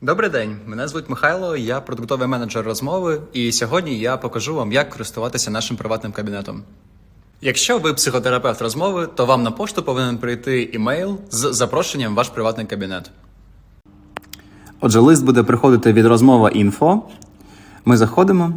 Добрий день, мене звуть Михайло, я продуктовий менеджер розмови, і сьогодні я покажу вам, як користуватися нашим приватним кабінетом. Якщо ви психотерапевт розмови, то вам на пошту повинен прийти імейл з запрошенням в ваш приватний кабінет. Отже, лист буде приходити від розмова інфо. Ми заходимо,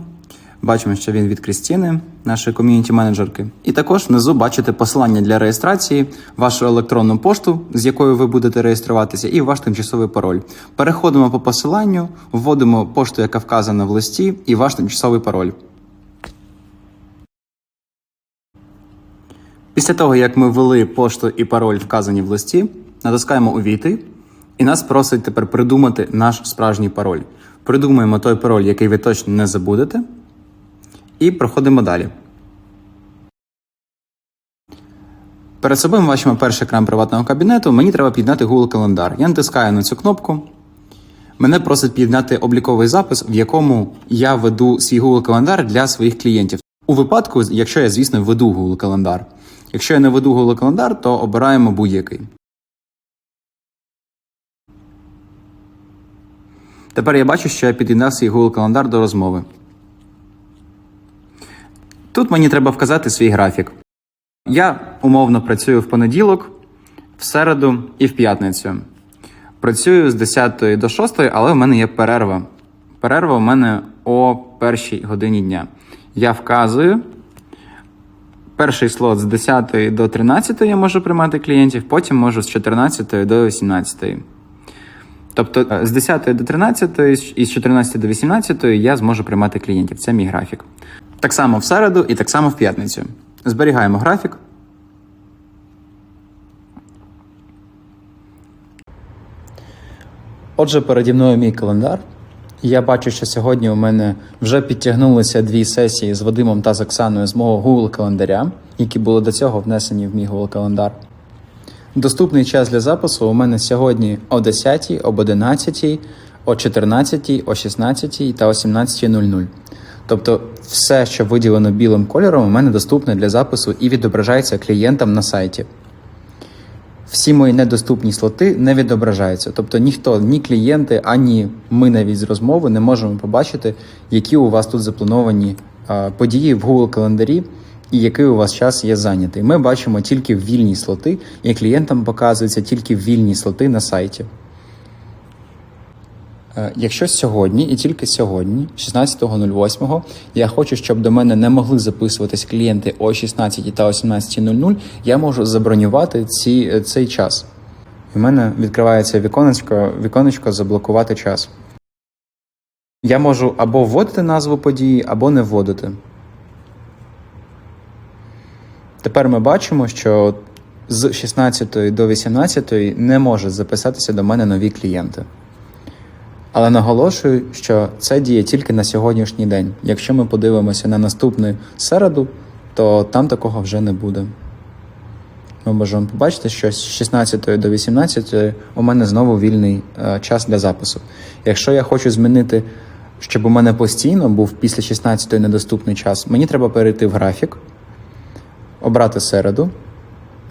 бачимо, що він від Крістіни, нашої ком'юніті менеджерки. І також внизу бачите посилання для реєстрації, вашу електронну пошту, з якою ви будете реєструватися, і ваш тимчасовий пароль. Переходимо по посиланню, вводимо пошту, яка вказана в листі, і ваш тимчасовий пароль. Після того, як ми ввели пошту і пароль вказані в листі, натискаємо Увійти, і нас просить тепер придумати наш справжній пароль. Придумуємо той пароль, який ви точно не забудете, і проходимо далі. Перед собою ми бачимо перший екран приватного кабінету. Мені треба підняти Google календар. Я натискаю на цю кнопку. Мене просить підняти обліковий запис, в якому я веду свій Google календар для своїх клієнтів. У випадку, якщо я, звісно, веду Google календар. Якщо я не веду Google календар, то обираємо будь-який. Тепер я бачу, що я під'єднав свій Google календар до розмови. Тут мені треба вказати свій графік. Я умовно працюю в понеділок, в середу і в п'ятницю. Працюю з 10 до 6, але в мене є перерва. Перерва у мене о першій годині дня. Я вказую. Перший слот з 10 до 13 я можу приймати клієнтів, потім можу з 14 до 18. Тобто е, з 10 до 13 і з 14 до 18 я зможу приймати клієнтів. Це мій графік. Так само в середу і так само в п'ятницю. Зберігаємо графік. Отже, переді мною мій календар. Я бачу, що сьогодні у мене вже підтягнулися дві сесії з Вадимом та з Оксаною з мого Google календаря, які були до цього внесені в мій Google календар. Доступний час для запису у мене сьогодні о 10, об 11, о 14, о 16 та о 17.00. Тобто все, що виділено білим кольором, у мене доступне для запису і відображається клієнтам на сайті. Всі мої недоступні слоти не відображаються. Тобто ніхто, ні клієнти, ані ми навіть з розмови не можемо побачити, які у вас тут заплановані події в Google календарі і який у вас час є зайнятий. Ми бачимо тільки вільні слоти, і клієнтам показуються тільки вільні слоти на сайті. Е, Якщо сьогодні і тільки сьогодні, 16.08, я хочу, щоб до мене не могли записуватись клієнти о 16 та о 17.00, я можу забронювати ці, е, цей час. У мене відкривається віконечко, віконечко заблокувати час. Я можу або вводити назву події, або не вводити. Тепер ми бачимо, що з 16 до 18 не можуть записатися до мене нові клієнти. Але наголошую, що це діє тільки на сьогоднішній день. Якщо ми подивимося на наступну середу, то там такого вже не буде. Ми можемо побачити, що з 16 до 18 у мене знову вільний е, час для запису. Якщо я хочу змінити, щоб у мене постійно був після 16 недоступний час, мені треба перейти в графік, обрати середу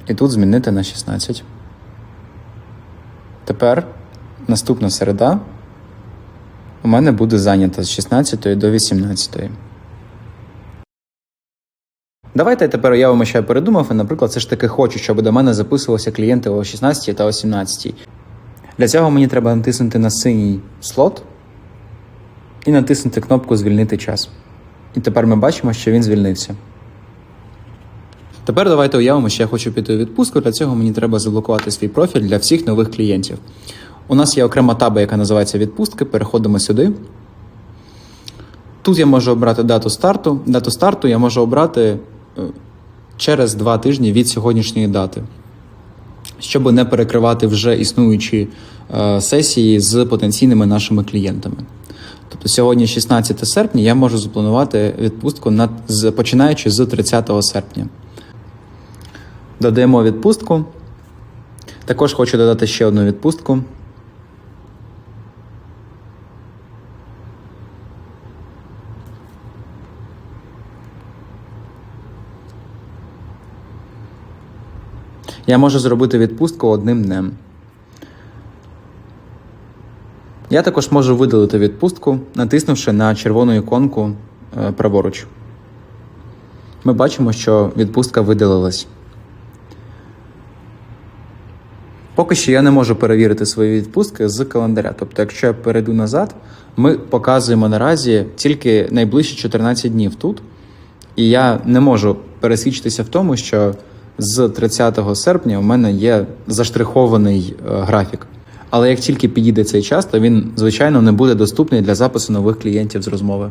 і тут змінити на 16. Тепер наступна середа у мене буде зайнята з 16 до 18. Давайте тепер уявимо, що я передумав, і, наприклад, все ж таки хочу, щоб до мене записувалися клієнти о 16 та о 17. Для цього мені треба натиснути на синій слот і натиснути кнопку Звільнити час. І тепер ми бачимо, що він звільнився. Тепер давайте уявимо, що я хочу піти у відпустку. Для цього мені треба заблокувати свій профіль для всіх нових клієнтів. У нас є окрема таба, яка називається відпустки. Переходимо сюди. Тут я можу обрати дату старту. Дату старту я можу обрати е, через два тижні від сьогоднішньої дати, щоб не перекривати вже існуючі е, сесії з потенційними нашими клієнтами. Тобто сьогодні, 16 серпня, я можу запланувати відпустку на, починаючи з 30 серпня. Додаємо відпустку. Також хочу додати ще одну відпустку. Я можу зробити відпустку одним днем. Я також можу видалити відпустку, натиснувши на червону іконку е, праворуч. Ми бачимо, що відпустка видалилась. Поки що я не можу перевірити свої відпустки з календаря. Тобто, якщо я перейду назад, ми показуємо наразі тільки найближчі 14 днів тут. І я не можу пересвідчитися в тому, що з 30 серпня у мене є заштрихований е, графік. Але як тільки підійде цей час, то він, звичайно, не буде доступний для запису нових клієнтів з розмови.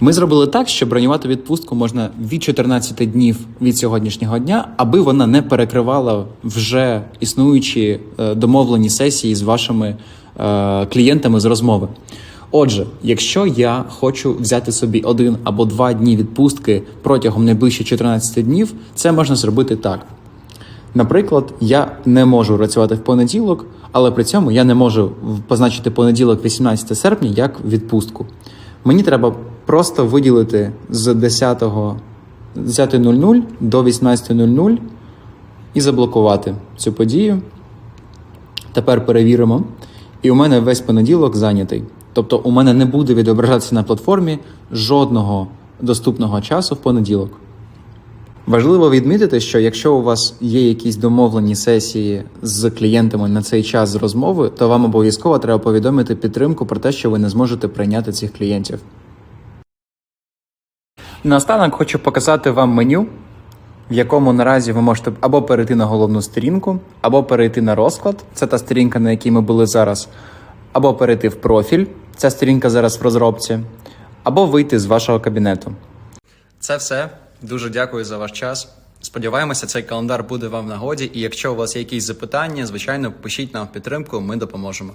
Ми зробили так, що бронювати відпустку можна від 14 днів від сьогоднішнього дня, аби вона не перекривала вже існуючі е, домовлені сесії з вашими е, клієнтами з розмови. Отже, якщо я хочу взяти собі один або два дні відпустки протягом найближчих 14 днів, це можна зробити так. Наприклад, я не можу працювати в понеділок, але при цьому я не можу позначити понеділок, 18 серпня, як відпустку. Мені треба просто виділити з 10 10.00 до 18.00 і заблокувати цю подію. Тепер перевіримо. І у мене весь понеділок зайнятий. Тобто у мене не буде відображатися на платформі жодного доступного часу в понеділок. Важливо відмітити, що якщо у вас є якісь домовлені сесії з клієнтами на цей час з розмови, то вам обов'язково треба повідомити підтримку про те, що ви не зможете прийняти цих клієнтів. Наостанок хочу показати вам меню, в якому наразі ви можете або перейти на головну сторінку, або перейти на розклад. Це та сторінка, на якій ми були зараз, або перейти в профіль. Ця сторінка зараз в розробці, або вийти з вашого кабінету. Це все. Дуже дякую за ваш час. Сподіваємося, цей календар буде вам в нагоді. І якщо у вас є якісь запитання, звичайно, пишіть нам в підтримку, ми допоможемо.